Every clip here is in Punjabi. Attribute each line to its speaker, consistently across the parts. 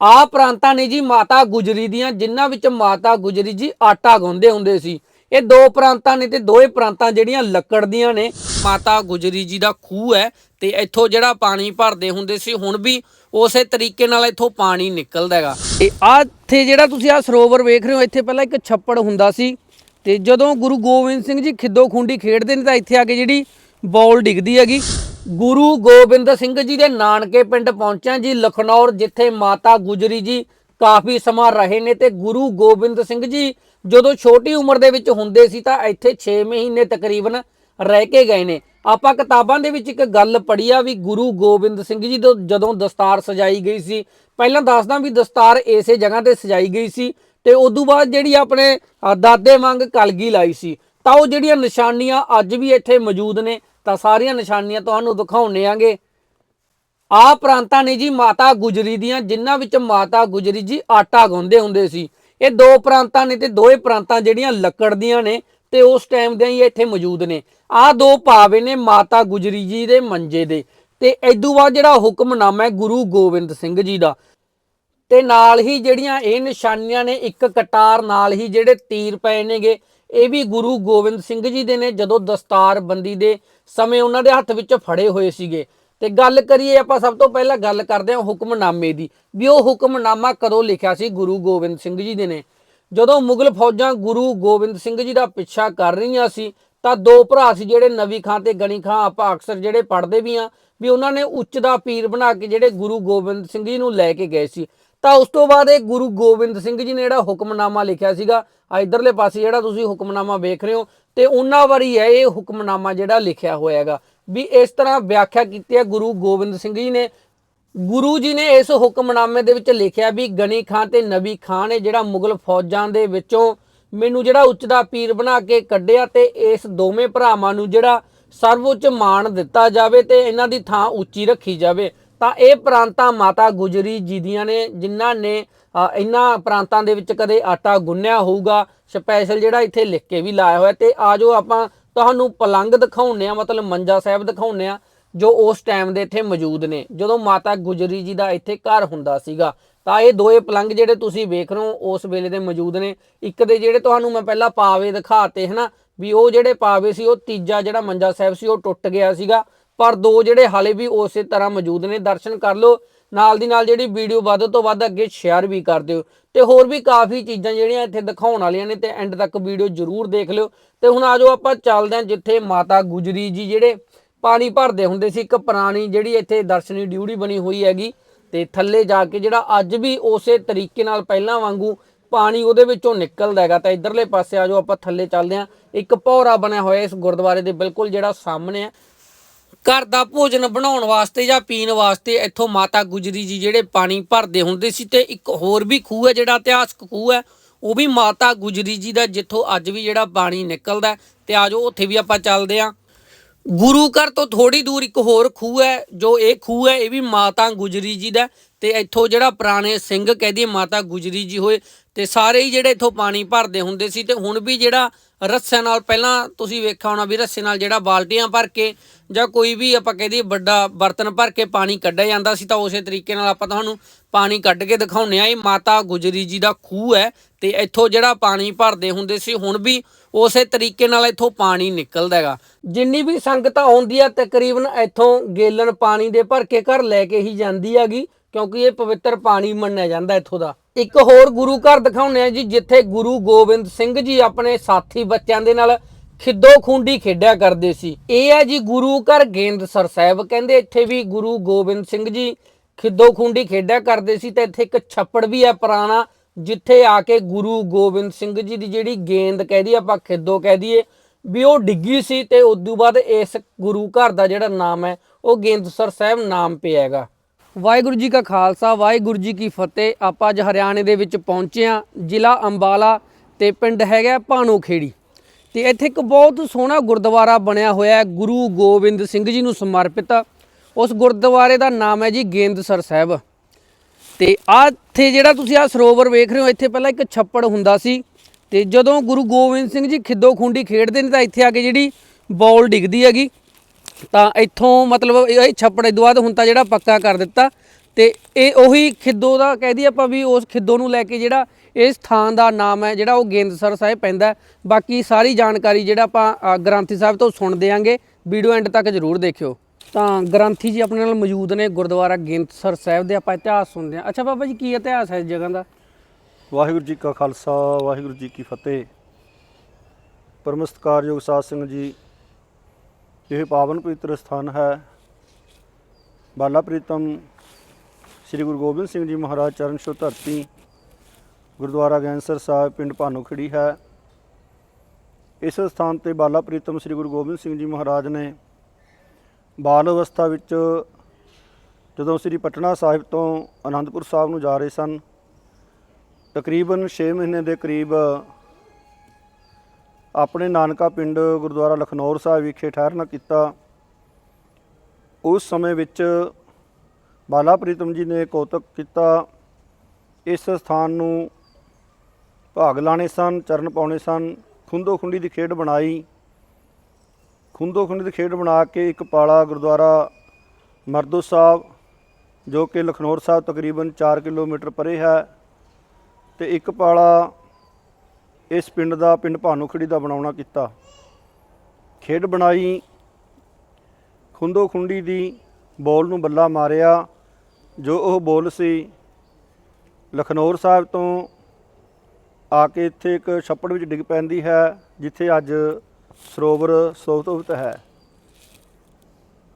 Speaker 1: ਆ ਪ੍ਰਾਂਤਾਂ ਨੇ ਜੀ ਮਾਤਾ ਗੁਜਰੀ ਦੀਆਂ, ਜਿਨ੍ਹਾਂ ਵਿੱਚ ਮਾਤਾ ਗੁਜਰੀ ਜੀ ਆਟਾ ਗੁੰਨਦੇ ਹੁੰਦੇ ਸੀ। ਇਹ ਦੋ ਪ੍ਰਾਂਤਾਂ ਨੇ ਤੇ ਦੋਏ ਪ੍ਰਾਂਤਾਂ ਜਿਹੜੀਆਂ ਲੱਕੜ ਦੀਆਂ ਨੇ, ਮਾਤਾ ਗੁਜਰੀ ਜੀ ਦਾ ਖੂਹ ਹੈ ਤੇ ਇੱਥੋਂ ਜਿਹੜਾ ਪਾਣੀ ਭਰਦੇ ਹੁੰਦੇ ਸੀ, ਹੁਣ ਵੀ ਉਸੇ ਤਰੀਕੇ ਨਾਲ ਇੱਥੋਂ ਪਾਣੀ ਨਿਕਲਦਾ ਹੈਗਾ। ਤੇ ਆ ਇੱਥੇ ਜਿਹੜਾ ਤੁਸੀਂ ਆ ਸਰੋਵਰ ਵੇਖ ਰਹੇ ਹੋ, ਇੱਥੇ ਪਹਿਲਾਂ ਇੱਕ ਛੱਪੜ ਹੁੰਦਾ ਸੀ ਤੇ ਜਦੋਂ ਗੁਰੂ ਗੋਬਿੰਦ ਸਿੰਘ ਜੀ ਖਿੱਦੋ ਖੁੰਡੀ ਖੇਡਦੇ ਨੇ ਤਾਂ ਇੱਥੇ ਆ ਕੇ ਜਿਹੜੀ ਬੌਲ ਡਿੱਗਦੀ ਹੈਗੀ। ਗੁਰੂ ਗੋਬਿੰਦ ਸਿੰਘ ਜੀ ਦੇ ਨਾਨਕੇ ਪਿੰਡ ਪਹੁੰਚਿਆ ਜੀ, ਲਖਨੌਰ, ਜਿੱਥੇ ਮਾਤਾ ਗੁਜਰੀ ਜੀ ਕਾਫੀ ਸਮਾਂ ਰਹੇ ਨੇ ਤੇ ਗੁਰੂ ਗੋਬਿੰਦ ਸਿੰਘ ਜੀ ਜਦੋਂ ਛੋਟੀ ਉਮਰ ਦੇ ਵਿੱਚ ਹੁੰਦੇ ਸੀ ਤਾਂ ਇੱਥੇ 6 ਮਹੀਨੇ ਤਕਰੀਬਨ ਰਹਿ ਕੇ ਗਏ ਨੇ। ਆਪਾਂ ਕਿਤਾਬਾਂ ਦੇ ਵਿੱਚ ਇੱਕ ਗੱਲ ਪੜ੍ਹੀ ਆ ਵੀ ਗੁਰੂ ਗੋਬਿੰਦ ਸਿੰਘ ਜੀ ਤੋਂ ਜਦੋਂ ਦਸਤਾਰ ਸਜਾਈ ਗਈ ਸੀ, ਪਹਿਲਾਂ ਦੱਸਦਾ ਵੀ ਦਸਤਾਰ ਇਸੇ ਜਗ੍ਹਾ ਤੇ ਸਜਾਈ ਗਈ ਸੀ ਤੇ ਤੋਂ ਬਾਅਦ ਜਿਹੜੀ ਆਪਣੇ ਦਾਦੇ ਵਾਂਗ ਕਲਗੀ ਲਾਈ ਸੀ। ਤਾਂ ਉਹ ਜਿਹੜੀਆਂ ਨਿਸ਼ਾਨੀਆਂ ਅੱਜ ਵੀ ਇੱਥੇ ਮੌਜੂਦ ਨੇ ਤਾਂ ਸਾਰੀਆਂ ਨਿਸ਼ਾਨੀਆਂ ਤੁਹਾਨੂੰ ਦਿਖਾਉਣੇ ਆਂਗੇ। ਆ ਪ੍ਰਾਂਤਾਂ ਨੇ ਜੀ ਮਾਤਾ ਗੁਜਰੀ ਦੀਆਂ, ਜਿਨ੍ਹਾਂ ਵਿੱਚ ਮਾਤਾ ਗੁਜਰੀ ਜੀ ਆਟਾ ਗੁੰਨਦੇ ਹੁੰਦੇ ਸੀ। ਇਹ ਦੋ ਪ੍ਰਾਂਤਾਂ ਨੇ ਤੇ ਦੋਏ ਪ੍ਰਾਂਤਾਂ ਜਿਹੜੀਆਂ ਲੱਕੜ ਦੀਆਂ ਨੇ ਤੇ ਉਸ ਟਾਈਮ ਦੇ ਹੀ ਇੱਥੇ ਮੌਜੂਦ ਨੇ। ਆ ਦੋ ਭਾਵੇ ਨੇ ਮਾਤਾ ਗੁਜਰੀ ਜੀ ਦੇ ਮੰਜੇ ਦੇ। ਤੇ ਇਦੋਂ ਬਾਅਦ ਜਿਹੜਾ ਹੁਕਮਨਾਮਾ ਹੈ ਗੁਰੂ ਗੋਬਿੰਦ ਸਿੰਘ ਜੀ ਦਾ। ਤੇ ਨਾਲ ਹੀ ਜਿਹੜੀਆਂ ਇਹ ਨਿਸ਼ਾਨੀਆਂ ਨੇ, ਇੱਕ ਕਟਾਰ ਨਾਲ ਹੀ ਜਿਹੜੇ ਤੀਰ ਪਏ ਨੇਗੇ ਇਹ ਵੀ ਗੁਰੂ ਗੋਬਿੰਦ ਸਿੰਘ ਜੀ ਦੇ ਨੇ ਜਦੋਂ ਦਸਤਾਰ ਬੰਦੀ ਦੇ ਸਮੇਂ ਉਹਨਾਂ ਦੇ ਹੱਥ ਵਿੱਚ ਫੜੇ ਹੋਏ ਸੀਗੇ। ਤੇ ਗੱਲ ਕਰੀਏ ਆਪਾਂ ਸਭ ਤੋਂ ਪਹਿਲਾਂ ਗੱਲ ਕਰਦੇ ਹਾਂ ਹੁਕਮਨਾਮੇ ਦੀ। ਵੀ ਉਹ ਹੁਕਮਨਾਮਾ ਕਦੋਂ ਲਿਖਿਆ ਸੀ ਗੁਰੂ ਗੋਬਿੰਦ ਸਿੰਘ ਜੀ ਦੇ ਨੇ? ਜਦੋਂ ਮੁਗਲ ਫੌਜਾਂ ਗੁਰੂ ਗੋਬਿੰਦ ਸਿੰਘ ਜੀ ਦਾ ਪਿੱਛਾ ਕਰ ਰਹੀਆਂ ਸੀ, ਤਾਂ ਦੋ ਭਰਾ ਸੀ ਜਿਹੜੇ ਨਵੀ ਖਾਂ ਤੇ ਗਣੀ ਖਾਂ, ਆਪਾਂ ਅਕਸਰ ਜਿਹੜੇ ਪੜ੍ਹਦੇ ਵੀ ਆ ਵੀ ਉਹਨਾਂ ਨੇ ਉੱਚ ਦਾ ਪੀਰ ਬਣਾ ਕੇ ਜਿਹੜੇ ਗੁਰੂ ਗੋਬਿੰਦ ਸਿੰਘ ਜੀ ਨੂੰ ਲੈ ਕੇ ਗਏ ਸੀ। ਤਾਂ ਉਸ ਤੋਂ ਬਾਅਦ ਇਹ ਗੁਰੂ ਗੋਬਿੰਦ ਸਿੰਘ ਜੀ ਨੇ ਜਿਹੜਾ ਹੁਕਮਨਾਮਾ ਲਿਖਿਆ ਸੀਗਾ ਆ ਇਧਰਲੇ ਪਾਸੇ ਜਿਹੜਾ ਤੁਸੀਂ ਹੁਕਮਨਾਮਾ ਵੇਖ ਰਹੇ ਹੋ, ਤੇ ਉਹਨਾਂ ਵਾਰੀ ਹੈ ਇਹ ਹੁਕਮਨਾਮਾ ਜਿਹੜਾ ਲਿਖਿਆ ਹੋਇਆ ਹੈਗਾ ਵੀ ਇਸ ਤਰ੍ਹਾਂ ਵਿਆਖਿਆ ਕੀਤੀ ਹੈ ਗੁਰੂ ਗੋਬਿੰਦ ਸਿੰਘ ਜੀ ਨੇ। ਗੁਰੂ ਜੀ ਨੇ ਇਸ ਹੁਕਮਨਾਮੇ ਦੇ ਵਿੱਚ ਲਿਖਿਆ ਵੀ ਗਨੀ ਖਾਂ ਤੇ ਨਬੀ ਖਾਨ ਨੇ ਜਿਹੜਾ ਮੁਗਲ ਫੌਜਾਂ ਦੇ ਵਿੱਚੋਂ ਮੈਨੂੰ ਜਿਹੜਾ ਉੱਚ ਦਾ ਪੀਰ ਬਣਾ ਕੇ ਕੱਢਿਆ ਤੇ ਇਸ ਦੋਵੇਂ ਭਰਾਵਾਂ ਨੂੰ ਜਿਹੜਾ ਸਰਵਉੱਚ ਮਾਣ ਦਿੱਤਾ ਜਾਵੇ ਤੇ ਇਹਨਾਂ ਦੀ ਥਾਂ ਉੱਚੀ ਰੱਖੀ ਜਾਵੇ। ਤਾਂ ਇਹ ਪ੍ਰਾਂਤਾਂ ਮਾਤਾ ਗੁਜਰੀ ਜੀ ਦੀਆਂ ਨੇ ਜਿਨ੍ਹਾਂ ਨੇ ਅ, ਇਹਨਾਂ ਪ੍ਰਾਂਤਾਂ ਦੇ ਵਿੱਚ ਕਦੇ ਆਟਾ ਗੁੰਨਿਆ ਹੋਊਗਾ। ਸਪੈਸ਼ਲ ਜਿਹੜਾ ਇੱਥੇ ਲਿਖ ਕੇ ਵੀ ਲਾਇਆ ਹੋਇਆ ਤੇ ਆਜੋ ਆਪਾਂ ਤੁਹਾਨੂੰ ਪਲੰਗ ਦਿਖਾਉਣੇ ਆ ਮਤਲਬ ਮੰਜਾ ਸਾਹਿਬ ਦਿਖਾਉਣੇ ਆ ਜੋ ਉਸ ਟਾਈਮ ਦੇ ਇੱਥੇ ਮੌਜੂਦ ਨੇ। ਜਦੋਂ ਮਾਤਾ ਗੁਜਰੀ ਜੀ ਦਾ ਇੱਥੇ ਘਰ ਹੁੰਦਾ ਸੀਗਾ ਤਾਂ ਇਹ ਦੋਏ ਪਲੰਗ ਜਿਹੜੇ ਤੁਸੀਂ ਵੇਖ ਰਹੇ ਹੋ ਉਸ ਵੇਲੇ ਦੇ ਮੌਜੂਦ ਨੇ। ਇੱਕ ਦੇ ਜਿਹੜੇ ਤੁਹਾਨੂੰ ਮੈਂ ਪਹਿਲਾਂ ਪਾਵੇ ਦਿਖਾਤੇ ਹਨਾ ਵੀ ਉਹ ਜਿਹੜੇ ਪਾਵੇ ਸੀ ਉਹ ਤੀਜਾ ਜਿਹੜਾ ਮੰਜਾ ਸਾਹਿਬ ਸੀ ਉਹ ਟੁੱਟ ਗਿਆ ਸੀਗਾ। ਪਰ ਦੋ ਜਿਹੜੇ ਹਾਲੇ ਵੀ ਉਸੇ ਤਰ੍ਹਾਂ ਮੌਜੂਦ ਨੇ, ਦਰਸ਼ਨ ਕਰ ਲਓ। ਨਾਲ ਦੀ ਨਾਲ ਜਿਹੜੀ ਵੀਡੀਓ ਵੱਧ ਤੋਂ ਵੱਧ ਅੱਗੇ ਸ਼ੇਅਰ ਵੀ ਕਰ ਦਿਓ। ਤੇ ਹੋਰ ਵੀ ਕਾਫੀ ਚੀਜ਼ਾਂ ਜਿਹੜੀਆਂ ਇੱਥੇ ਦਿਖਾਉਣ ਵਾਲੀਆਂ ਨੇ ਤੇ ਐਂਡ ਤੱਕ ਵੀਡੀਓ ਜ਼ਰੂਰ ਦੇਖ ਲਿਓ। ਤੇ ਹੁਣ ਆਜੋ ਆਪਾਂ ਚੱਲਦੇ ਹਾਂ ਜਿੱਥੇ ਮਾਤਾ ਗੁਜਰੀ ਜੀ ਜਿਹੜੇ ਪਾਣੀ ਭਰਦੇ ਹੁੰਦੇ ਸੀ, ਇੱਕ ਪੁਰਾਣੀ ਜਿਹੜੀ ਇੱਥੇ ਦਰਸ਼ਨੀ ਡਿਊਟੀ ਬਣੀ ਹੋਈ ਹੈਗੀ। ਤੇ ਥੱਲੇ ਜਾ ਕੇ ਜਿਹੜਾ ਅੱਜ ਵੀ ਉਸੇ ਤਰੀਕੇ ਨਾਲ ਪਹਿਲਾਂ ਵਾਂਗੂ ਪਾਣੀ ਉਹਦੇ ਵਿੱਚੋਂ ਨਿਕਲਦਾ ਹੈਗਾ। ਤਾਂ ਇਧਰਲੇ ਪਾਸੇ ਆ ਜਾਓ ਆਪਾਂ ਥੱਲੇ ਚੱਲਦੇ ਹਾਂ। ਇੱਕ ਭੌਰਾ ਬਣਿਆ ਹੋਇਆ ਇਸ ਗੁਰਦੁਆਰੇ ਦੇ ਬਿਲਕੁਲ ਜਿਹੜਾ ਸਾਹਮਣੇ ਹੈ। ਘਰ ਦਾ ਭੋਜਨ ਬਣਾਉਣ ਵਾਸਤੇ ਜਾਂ ਪੀਣ ਵਾਸਤੇ ਇੱਥੋਂ ਮਾਤਾ ਗੁਜਰੀ ਜੀ ਜਿਹੜੇ ਪਾਣੀ ਭਰਦੇ ਹੁੰਦੇ ਸੀ ਤੇ ਇੱਕ ਹੋਰ ਵੀ ਖੂਹ ਹੈ ਜਿਹੜਾ ਇਤਿਹਾਸਕ ਖੂਹ ਹੈ, ਉਹ ਵੀ ਮਾਤਾ ਗੁਜਰੀ ਜੀ ਦਾ ਜਿੱਥੋਂ ਅੱਜ ਵੀ ਜਿਹੜਾ ਪਾਣੀ ਨਿਕਲਦਾ ਹੈ। ਤੇ ਆਜੋ ਉੱਥੇ ਵੀ ਆਪਾਂ ਚੱਲਦੇ ਆਂ ਗੁਰੂ ਘਰ ਤੋਂ ਥੋੜੀ ਦੂਰ ਇੱਕ ਹੋਰ ਖੂਹ ਹੈ, ਜੋ ਇਹ ਖੂਹ ਹੈ, ਇਹ ਵੀ ਮਾਤਾ ਗੁਜਰੀ ਜੀ ਦਾ ਹੈ ਤੇ ਇੱਥੋਂ ਜਿਹੜਾ ਪੁਰਾਣੇ ਸਿੰਘ ਕਹਦੀ ਮਾਤਾ ਗੁਜਰੀ ਜੀ ਹੋਏ ਤੇ ਸਾਰੇ ਹੀ ਜਿਹੜੇ ਇੱਥੋਂ ਪਾਣੀ ਭਰਦੇ ਹੁੰਦੇ ਸੀ ਤੇ ਹੁਣ ਵੀ ਜਿਹੜਾ ਰੱਸਿਆਂ ਨਾਲ ਪਹਿਲਾਂ ਤੁਸੀਂ ਵੇਖਿਆ ਹੋਣਾ ਵੀ ਰੱਸੇ ਨਾਲ ਜਿਹੜਾ ਬਾਲਟੀਆਂ ਭਰ ਕੇ ਜਾਂ ਕੋਈ ਵੀ ਆਪਾਂ ਕਹਦੇ ਵੱਡਾ ਬਰਤਨ ਭਰ ਕੇ ਪਾਣੀ ਕੱਢਿਆ ਜਾਂਦਾ ਸੀ ਤਾਂ ਉਸੇ ਤਰੀਕੇ ਨਾਲ ਆਪਾਂ ਤੁਹਾਨੂੰ ਪਾਣੀ ਕੱਢ ਕੇ ਦਿਖਾਉਂਦੇ ਆ ਇਹ ਮਾਤਾ ਗੁਜਰੀ ਜੀ ਦਾ ਖੂਹ ਹੈ ਤੇ ਇੱਥੋਂ ਜਿਹੜਾ ਪਾਣੀ ਭਰਦੇ ਹੁੰਦੇ ਸੀ, ਹੁਣ ਵੀ ਉਸੇ ਤਰੀਕੇ ਨਾਲ ਇੱਥੋਂ ਪਾਣੀ ਨਿਕਲਦਾ ਹੈਗਾ। ਜਿੰਨੀ ਵੀ ਸੰਗਤ ਆਉਂਦੀ ਆ ਤਕਰੀਬਨ ਇੱਥੋਂ ਗੇਲਣ ਪਾਣੀ ਦੇ ਭਰ ਕੇ ਘਰ ਲੈ ਕੇ ਹੀ ਜਾਂਦੀ ਹੈਗੀ, ਕਿਉਂਕਿ ਇਹ ਪਵਿੱਤਰ ਪਾਣੀ ਮੰਨਿਆ ਜਾਂਦਾ ਇੱਥੋਂ ਦਾ। ਇੱਕ ਹੋਰ ਗੁਰੂ ਘਰ ਦਿਖਾਉਣੇ ਆ ਜੀ, ਜਿੱਥੇ ਗੁਰੂ ਗੋਬਿੰਦ ਸਿੰਘ ਜੀ ਆਪਣੇ ਸਾਥੀ ਬੱਚਿਆਂ ਦੇ ਨਾਲ ਖਿੱਦੋ ਖੁੰਡੀ ਖੇਡਿਆ ਕਰਦੇ ਸੀ। ਇਹ ਹੈ ਜੀ ਗੁਰੂ ਘਰ ਗੇਂਦਸਰ ਸਾਹਿਬ ਕਹਿੰਦੇ, ਇੱਥੇ ਵੀ ਗੁਰੂ ਗੋਬਿੰਦ ਸਿੰਘ ਜੀ ਖਿੱਦੋ ਖੁੰਡੀ ਖੇਡਿਆ ਕਰਦੇ ਸੀ ਤੇ ਇੱਥੇ ਇੱਕ ਛੱਪੜ ਵੀ ਹੈ ਪੁਰਾਣਾ, ਜਿੱਥੇ ਆ ਕੇ ਗੁਰੂ ਗੋਬਿੰਦ ਸਿੰਘ ਜੀ ਦੀ ਜਿਹੜੀ ਗੇਂਦ ਕਹਿ ਆਪਾਂ ਖਿੱਦੋ ਕਹਿ ਦਈਏ, ਵੀ ਉਹ ਡਿੱਗੀ ਸੀ ਤੇ ਉਦੋਂ ਬਾਅਦ ਇਸ ਗੁਰੂ ਘਰ ਦਾ ਜਿਹੜਾ ਨਾਮ ਹੈ, ਉਹ ਗੇਂਦਸਰ ਸਾਹਿਬ ਨਾਮ ਪਿਆ ਹੈਗਾ। ਵਾਹਿਗੁਰੂ ਜੀ ਕਾ ਖਾਲਸਾ, ਵਾਹਿਗੁਰੂ ਜੀ ਕੀ ਫਤਿਹ। ਆਪਾਂ ਅੱਜ ਹਰਿਆਣੇ ਦੇ ਵਿੱਚ ਪਹੁੰਚੇ ਹਾਂ, ਜ਼ਿਲ੍ਹਾ ਅੰਬਾਲਾ ਤੇ ਪਿੰਡ ਹੈਗਾ ਭਾਣੋ ਖੇੜੀ ਤੇ ਇੱਥੇ ਇੱਕ ਬਹੁਤ ਸੋਹਣਾ ਗੁਰਦੁਆਰਾ ਬਣਿਆ ਹੋਇਆ ਹੈ, ਗੁਰੂ ਗੋਬਿੰਦ ਸਿੰਘ ਜੀ ਨੂੰ ਸਮਰਪਿਤ। ਉਸ ਗੁਰਦੁਆਰੇ ਦਾ ਨਾਮ ਹੈ ਜੀ ਗੇਂਦਸਰ ਸਾਹਿਬ। ਤੇ ਆ ਇੱਥੇ ਜਿਹੜਾ ਤੁਸੀਂ ਆ ਸਰੋਵਰ ਵੇਖ ਰਹੇ ਹੋ, ਇੱਥੇ ਪਹਿਲਾਂ ਇੱਕ ਛੱਪੜ ਹੁੰਦਾ ਸੀ। ਤੇ ਜਦੋਂ ਗੁਰੂ ਗੋਬਿੰਦ ਸਿੰਘ ਜੀ ਖਿੱਦੋ ਖੁੰਡੀ ਖੇਡਦੇ ਨੇ ਤਾਂ ਇੱਥੇ ਆ ਕੇ ਜਿਹੜੀ ਬੌਲ ਡਿੱਗਦੀ ਹੈਗੀ। ਤਾਂ ਇੱਥੋਂ ਮਤਲਬ ਇਹ ਛੱਪੜ ਇਹ ਤੋਂ ਬਾਅਦ ਹੁਣ ਤਾਂ ਜਿਹੜਾ ਪੱਕਾ ਕਰ ਦਿੱਤਾ ਤੇ ਇਹ ਉਹੀ ਖਿੱਦੋ ਦਾ ਕਹਿ ਦਈਏ ਆਪਾਂ ਵੀ ਉਸ ਖਿੱਦੋ ਨੂੰ ਲੈ ਕੇ ਜਿਹੜਾ ਇਸ ਥਾਂ ਦਾ ਨਾਮ ਹੈ, ਜਿਹੜਾ ਉਹ ਗੇਂਦਸਰ ਸਾਹਿਬ ਪੈਂਦਾ ਬਾਕੀ ਸਾਰੀ ਜਾਣਕਾਰੀ ਜਿਹੜਾ ਆਪਾਂ ਗ੍ਰੰਥੀ ਸਾਹਿਬ ਤੋਂ ਸੁਣ ਦੇਾਂਗੇ ਵੀਡੀਓ ਐਂਡ ਤੱਕ ਜਰੂਰ ਦੇਖਿਓ। ਤਾਂ ਗ੍ਰੰਥੀ ਜੀ ਆਪਣੇ ਨਾਲ ਮੌਜੂਦ ਨੇ ਗੁਰਦੁਆਰਾ ਗੇਂਦਸਰ ਸਾਹਿਬ ਦੇ, ਆਪਾਂ ਇਤਿਹਾਸ ਸੁਣਦੇ ਹਾਂ। ਅੱਛਾ ਬਾਬਾ ਜੀ, ਕੀ ਇਤਿਹਾਸ ਹੈ ਇਸ ਜਗ੍ਹਾ ਦਾ?
Speaker 2: ਵਾਹਿਗੁਰੂ ਜੀ ਕਾ ਖਾਲਸਾ, ਵਾਹਿਗੁਰੂ ਜੀ ਕੀ ਫਤਿਹ। ਪਰਮਸਤਕਾਰਯੋਗ ਸਾਧ ਸਿੰਘ ਜੀ ਇਹ ਪਾਵਨ ਪਵਿੱਤਰ ਸਥਾਨ ਹੈ। ਬਾਲਾ ਪ੍ਰੀਤਮ ਸ੍ਰੀ ਗੁਰੂ ਗੋਬਿੰਦ ਸਿੰਘ ਜੀ ਮਹਾਰਾਜ ਚਰਨ ਛੋਹ ਧਰਤੀ, ਗੁਰਦੁਆਰਾ ਗੈਂਸਰ ਸਾਹਿਬ ਪਿੰਡ ਭਾਨੂਖੜੀ ਹੈ। ਇਸ ਸਥਾਨ ਤੇ ਬਾਲਾ ਪ੍ਰੀਤਮ ਸ੍ਰੀ ਗੁਰੂ ਗੋਬਿੰਦ ਸਿੰਘ ਜੀ ਮਹਾਰਾਜ ਨੇ ਬਾਲ ਅਵਸਥਾ ਵਿੱਚ ਜਦੋਂ ਸ੍ਰੀ ਪਟਨਾ ਸਾਹਿਬ ਤੋਂ ਆਨੰਦਪੁਰ ਸਾਹਿਬ ਨੂੰ ਜਾ ਰਹੇ ਸਨ, ਤਕਰੀਬਨ 6 ਮਹੀਨੇ ਦੇ ਕਰੀਬ ਆਪਣੇ ਨਾਨਕਾ ਪਿੰਡ ਗੁਰਦੁਆਰਾ ਲਖਨੌਰ ਸਾਹਿਬ ਵਿਖੇ ਠਹਿਰਨਾ ਕੀਤਾ। ਉਸ ਸਮੇਂ ਵਿੱਚ ਬਾਲਾ ਪ੍ਰੀਤਮ ਜੀ ਨੇ ਕੌਤਕ ਕੀਤਾ। ਇਸ ਸਥਾਨ ਨੂੰ ਭਾਗ ਲਾਣੇ ਸਨ, ਚਰਨ ਪਾਉਣੇ ਸਨ। ਖੁੰਦੋ ਖੁੰਡੀ ਦੀ ਖੇਡ ਬਣਾਈ। ਖੁੰਦੋ ਖੁੰਡੀ ਦੀ ਖੇਡ ਬਣਾ ਕੇ ਇੱਕ ਪਾਲਾ ਗੁਰਦੁਆਰਾ ਮਰਦੋ ਸਾਹਿਬ, ਜੋ ਕਿ ਲਖਨੌਰ ਸਾਹਿਬ ਤਕਰੀਬਨ 4 ਕਿਲੋਮੀਟਰ ਪਰੇ ਹੈ, ਤੇ ਇੱਕ ਪਾਲਾ ਇਸ ਪਿੰਡ ਦਾ, ਪਿੰਡ ਭਾਨੂਖੜੀ ਦਾ ਬਣਾਉਣਾ ਕੀਤਾ। ਖੇਡ ਬਣਾਈ। ਖੁੰਦੋ ਖੁੰਡੀ ਦੀ ਬੋਲ ਨੂੰ ਬੱਲਾ ਮਾਰਿਆ, ਜੋ ਉਹ ਬੋਲ ਸੀ, ਲਖਨੌਰ ਸਾਹਿਬ ਤੋਂ ਆ ਕੇ ਇੱਥੇ ਇੱਕ ਛੱਪੜ ਵਿੱਚ ਡਿੱਗ ਪੈਂਦੀ ਹੈ, ਜਿੱਥੇ ਅੱਜ ਸਰੋਵਰ ਸੋਭਤ ਹੈ।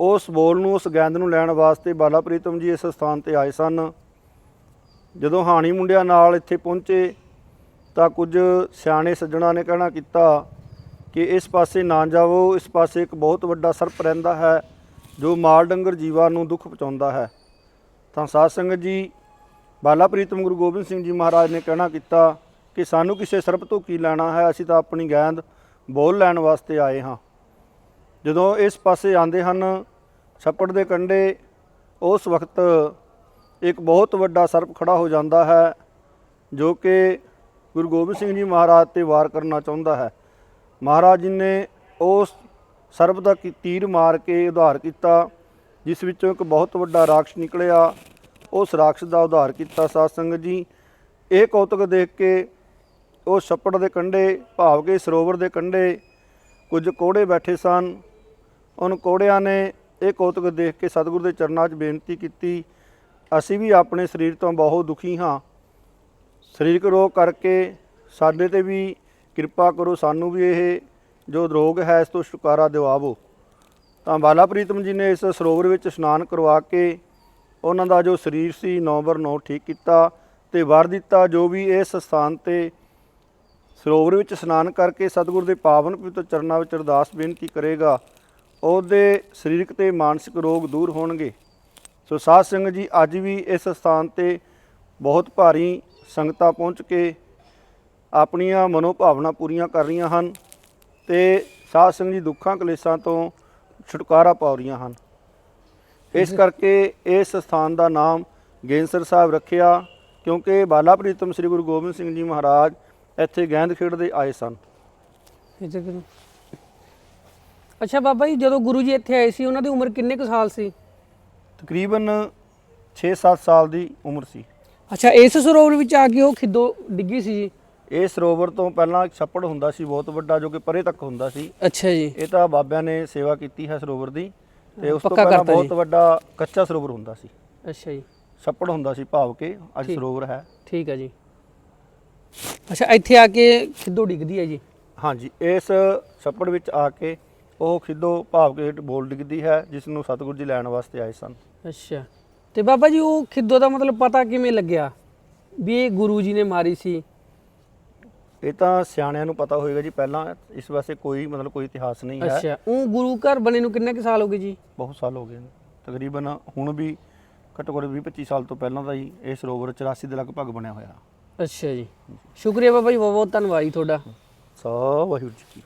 Speaker 2: ਉਸ ਬੋਲ ਨੂੰ, ਉਸ ਗੈਂਦ ਨੂੰ ਲੈਣ ਵਾਸਤੇ ਬਾਲਾ ਪ੍ਰੀਤਮ ਜੀ ਇਸ ਸਥਾਨ ਤੇ ਆਏ ਸਨ। ਜਦੋਂ ਹਾਣੀ ਮੁੰਡਿਆਂ ਨਾਲ ਇੱਥੇ ਪਹੁੰਚੇ ਤਾਂ ਕੁਝ ਸਿਆਣੇ ਸੱਜਣਾ ਨੇ ਕਹਿਣਾ ਕੀਤਾ ਕਿ ਇਸ ਪਾਸੇ ਨਾ ਜਾਵੋ, ਇਸ ਪਾਸੇ ਇੱਕ ਬਹੁਤ ਵੱਡਾ ਸਰਪ ਰਹਿੰਦਾ ਹੈ, ਜੋ ਮਾਲ ਡੰਗਰ ਜੀਵਾਂ ਨੂੰ ਦੁੱਖ ਪਹੁੰਚਾਉਂਦਾ ਹੈ। ਤਾਂ ਸਾਧ ਸੰਗਤ ਜੀ ਬਾਲਾ ਪ੍ਰੀਤਮ ਗੁਰੂ ਗੋਬਿੰਦ ਸਿੰਘ ਜੀ ਮਹਾਰਾਜ ਨੇ ਕਹਿਣਾ ਕੀਤਾ ਕਿ ਸਾਨੂੰ ਕਿਸੇ ਸਰਪ ਤੋਂ ਕੀ ਲੈਣਾ ਹੈ, ਅਸੀਂ ਤਾਂ ਆਪਣੀ ਗੈਂਦ ਬੋਲ ਲੈਣ ਵਾਸਤੇ ਆਏ ਹਾਂ। ਜਦੋਂ ਇਸ ਪਾਸੇ ਆਉਂਦੇ ਹਨ, ਛੱਪੜ ਦੇ ਕੰਢੇ, ਉਸ ਵਕਤ ਇੱਕ ਬਹੁਤ ਵੱਡਾ ਸਰਪ ਖੜਾ ਹੋ ਜਾਂਦਾ ਹੈ, ਜੋ ਕਿ ਗੁਰੂ ਗੋਬਿੰਦ ਸਿੰਘ ਜੀ ਮਹਾਰਾਜ ਤੇ ਵਾਰ ਕਰਨਾ ਚਾਹੁੰਦਾ ਹੈ। ਮਹਾਰਾਜ ਜੀ ਨੇ ਉਸ ਸਰਬ ਦਾ ਕੀ- ਤੀਰ ਮਾਰ ਕੇ ਉਧਾਰ ਕੀਤਾ, ਜਿਸ ਵਿੱਚੋਂ ਇੱਕ ਬਹੁਤ ਵੱਡਾ ਰਾਖਸ਼ ਨਿਕਲਿਆ। ਉਸ ਰਾਖਸ਼ ਦਾ ਉਧਾਰ ਕੀਤਾ ਸਾਧ ਸੰਗਤ ਜੀ। ਇਹ ਕੌਤਕ ਦੇਖ ਕੇ ਉਹ ਛੱਪੜ ਦੇ ਕੰਢੇ, ਭਾਵ ਕੇ ਸਰੋਵਰ ਦੇ ਕੰਢੇ ਕੁਝ ਕੋੜੇ ਬੈਠੇ ਸਨ। ਉਹਨ ਕੋੜਿਆਂ ਨੇ ਇਹ ਕੌਤਕ ਦੇਖ ਕੇ ਸਤਿਗੁਰੂ ਦੇ ਚਰਨਾਂ 'ਚ ਬੇਨਤੀ ਕੀਤੀ, ਅਸੀਂ ਵੀ ਆਪਣੇ ਸਰੀਰ ਤੋਂ ਬਹੁਤ ਦੁਖੀ ਹਾਂ। ਸਰੀਰਕ ਰੋਗ ਕਰਕੇ ਸਾਡੇ ਤੇ ਵੀ ਕਿਰਪਾ ਕਰੋ, ਸਾਨੂੰ ਵੀ ਇਹ ਜੋ ਰੋਗ ਹੈ, ਇਸ ਤੋਂ ਛੁਟਕਾਰਾ ਦਿਵਾਵੋ ਤਾਂ ਬਾਲਾ ਪ੍ਰੀਤਮ ਜੀ ਨੇ ਇਸ ਸਰੋਵਰ ਵਿੱਚ ਇਸ਼ਨਾਨ ਕਰਵਾ ਕੇ ਉਹਨਾਂ ਦਾ ਜੋ ਸਰੀਰ ਸੀ, ਨੰਬਰ 9 ਠੀਕ ਕੀਤਾ ਤੇ ਵਰ ਦਿੱਤਾ, ਜੋ ਵੀ ਇਸ ਸਥਾਨ ਤੇ ਸਰੋਵਰ ਵਿੱਚ ਇਸ਼ਨਾਨ ਕਰਕੇ ਸਤਿਗੁਰ ਦੇ ਪਾਵਨ ਪਵਿੱਤਰ ਚਰਨਾਂ ਵਿੱਚ ਅਰਦਾਸ ਬੇਨਤੀ ਕਰੇਗਾ, ਉਹਦੇ ਸਰੀਰਕ ਤੇ ਮਾਨਸਿਕ ਰੋਗ ਦੂਰ ਹੋਣਗੇ। ਸੋ ਸਾਧ ਸੰਗਤ ਜੀ, ਅੱਜ ਵੀ ਇਸ ਸਥਾਨ ਤੇ ਬਹੁਤ ਭਾਰੀ ਸੰਗਤਾਂ ਪਹੁੰਚ ਕੇ ਆਪਣੀਆਂ ਮਨੋਭਾਵਨਾ ਪੂਰੀਆਂ ਕਰ ਰਹੀਆਂ ਹਨ ਤੇ ਸਾਧ ਸੰਗਤ ਜੀ ਦੁੱਖਾਂ ਕਲੇਸ਼ਾਂ ਤੋਂ ਛੁਟਕਾਰਾ ਪਾ ਰਹੀਆਂ ਹਨ। ਇਸ ਕਰਕੇ ਇਸ ਸਥਾਨ ਦਾ ਨਾਮ ਗੇਂਸਰ ਸਾਹਿਬ ਰੱਖਿਆ ਕਿਉਂਕਿ ਬਾਲਾ ਪ੍ਰੀਤਮ ਸ੍ਰੀ ਗੁਰੂ ਗੋਬਿੰਦ ਸਿੰਘ ਜੀ ਮਹਾਰਾਜ ਇੱਥੇ ਗੈਂਦ ਖੇਡਦੇ ਆਏ ਸਨ।
Speaker 1: ਅੱਛਾ ਬਾਬਾ ਜੀ ਜਦੋਂ ਗੁਰੂ ਜੀ ਇੱਥੇ ਆਏ ਸੀ ਉਹਨਾਂ ਦੀ ਉਮਰ ਕਿੰਨੇ ਕੁ ਸਾਲ ਸੀ?
Speaker 2: ਤਕਰੀਬਨ 6-7 ਸਾਲ ਦੀ ਉਮਰ ਸੀ।
Speaker 1: ਅੱਛਾ ਇਸ ਸਰੋਵਰ ਵਿੱਚ ਆ ਕੇ ਉਹ ਖਿੱਦੋ ਡਿੱਗੀ ਸੀ ਜੀ?
Speaker 2: ਇਹ ਸਰੋਵਰ ਤੋਂ ਪਹਿਲਾਂ ਛੱਪੜ ਹੁੰਦਾ ਸੀ ਬਹੁਤ ਵੱਡਾ ਜੋ ਕਿ ਪਰੇ ਤੱਕ ਹੁੰਦਾ ਸੀ।
Speaker 1: ਅੱਛਾ ਜੀ।
Speaker 2: ਇਹ ਤਾਂ ਬਾਬਿਆਂ ਨੇ ਸੇਵਾ ਕੀਤੀ ਹੈ ਸਰੋਵਰ ਦੀ। ਤੇ ਉਸ ਤੋਂ
Speaker 1: ਪੱਕਾ
Speaker 2: ਪਹਿਲਾਂ
Speaker 1: ਕਰਤਾ
Speaker 2: ਬਹੁਤ
Speaker 1: ਜੀ।
Speaker 2: ਵੱਡਾ ਕੱਚਾ ਸਰੋਵਰ ਹੁੰਦਾ ਸੀ।
Speaker 1: ਅੱਛਾ ਜੀ।
Speaker 2: ਛੱਪੜ ਹੁੰਦਾ ਸੀ ਭਾਵ ਕੇ ਅੱਜ
Speaker 1: ਠੀਕ।
Speaker 2: ਸਰੋਵਰ ਹੈ।
Speaker 1: ਠੀਕ ਹੈ ਜੀ। ਅੱਛਾ ਇੱਥੇ ਆ ਕੇ ਖਿੱਦੋ ਡਿੱਗਦੀ ਹੈ ਜੀ?
Speaker 2: ਹਾਂਜੀ ਇਸ ਛੱਪੜ ਵਿੱਚ ਆ ਕੇ ਉਹ ਖਿੱਦੋ ਭਾਵ ਕੇ ਬੋਲ ਡਿੱਗਦੀ ਹੈ ਜਿਸ ਨੂੰ ਸਤਿਗੁਰੂ ਜੀ ਲੈਣ ਵਾਸਤੇ ਆਏ ਸਨ।
Speaker 1: ਅੱਛਾ। ਤੇ ਬਾਬਾ ਜੀ ਉਹ ਖਿੱਦੋ ਦਾ ਮਤਲਬ ਪਤਾ ਕਿਵੇਂ ਲੱਗਿਆ ਵੀ ਇਹ ਗੁਰੂ ਜੀ ਨੇ ਮਾਰੀ ਸੀ?
Speaker 2: ਇਹ ਤਾਂ ਸਿਆਣਿਆਂ ਨੂੰ ਪਤਾ ਹੋਏਗਾ ਜੀ ਪਹਿਲਾਂ ਇਸ ਵਾਸਤੇ ਕੋਈ ਮਤਲਬ ਕੋਈ ਇਤਿਹਾਸ ਨਹੀਂ ਹੈ।
Speaker 1: ਅੱਛਾ ਉਹ ਗੁਰੂ ਘਰ ਬਣੇ ਨੂੰ ਕਿੰਨੇ ਕੁ ਸਾਲ ਹੋ ਗਏ ਜੀ?
Speaker 2: ਬਹੁਤ ਸਾਲ ਹੋ ਗਏ ਨੇ। ਤਕਰੀਬਨ ਹੁਣ ਵੀ ਘੱਟੋ ਘੱਟ 20 25 ਸਾਲ ਤੋਂ ਪਹਿਲਾਂ ਦਾ ਹੀ ਇਹ ਸਰੋਵਰ 84 ਦੇ ਲਗਭਗ ਬਣਿਆ ਹੋਇਆ।
Speaker 1: ਅੱਛਾ ਜੀ। ਸ਼ੁਕਰੀਆ ਬਾਬਾ ਜੀ ਬਹੁਤ ਬਹੁਤ ਧੰਨਵਾਦ ਜੀ ਤੁਹਾਡਾ।
Speaker 2: ਸੋ ਵਾਹਿਗੁਰੂ ਜੀ ਕੀ